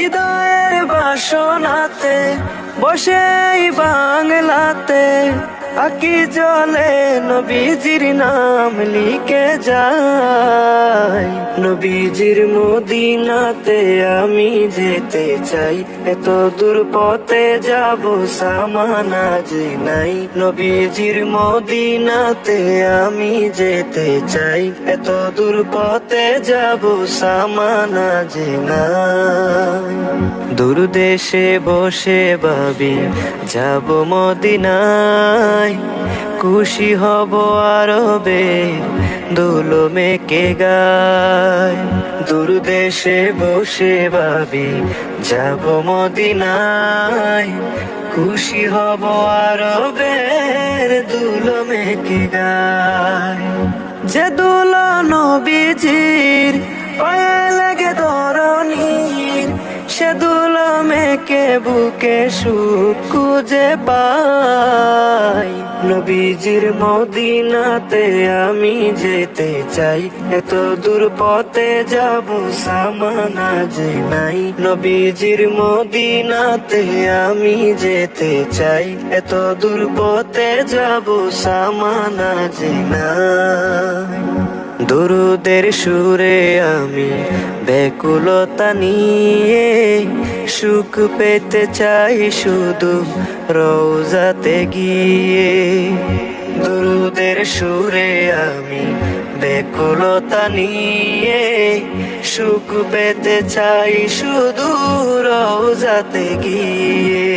হৃদয়ের বাসনাতে বসে বাংলাতে আকি জলে নবীজির নাম। লিখে যায় নবীজির মদিনাতে আমি যেতে চাই। এত দূর পথে যাব সামানা যে নাই। নবীজির মদিনাতে আমি যেতে চাই। এত দূর পথে যাব সামানা যে নাই। দূর দেশে বসে ভাবি, যাব মদিনায়। খুশি হব আরবে দুলো মেকে গায়? দূর দেশে বসে ভাবি, যাব মদিনায়। খুশি হব আরবের দুলো মেকে গায়? যে দুলো নবীজির পায়ে লাগে ধরনীর সে দুলো মেকে বুকে সুখ খুঁজে পাই নবীজির মদিনাতে আমি যেতে চাই। এত দূর পথে যাব সামানা যে নাই। নবীজির মদিনাতে আমি যেতে চাই। এত দূর পথে যাব সামানা যে নাই। দুরুদের সুরে আমি ব্যাকুলতা নিয়ে সুখ পেতে চাই শুধু রোজাতে গিয়ে। দুরুদের সুরে আমি বেকুলতা নিয়ে সুখ পেতে চাই শুধু রোজাতে গিয়ে।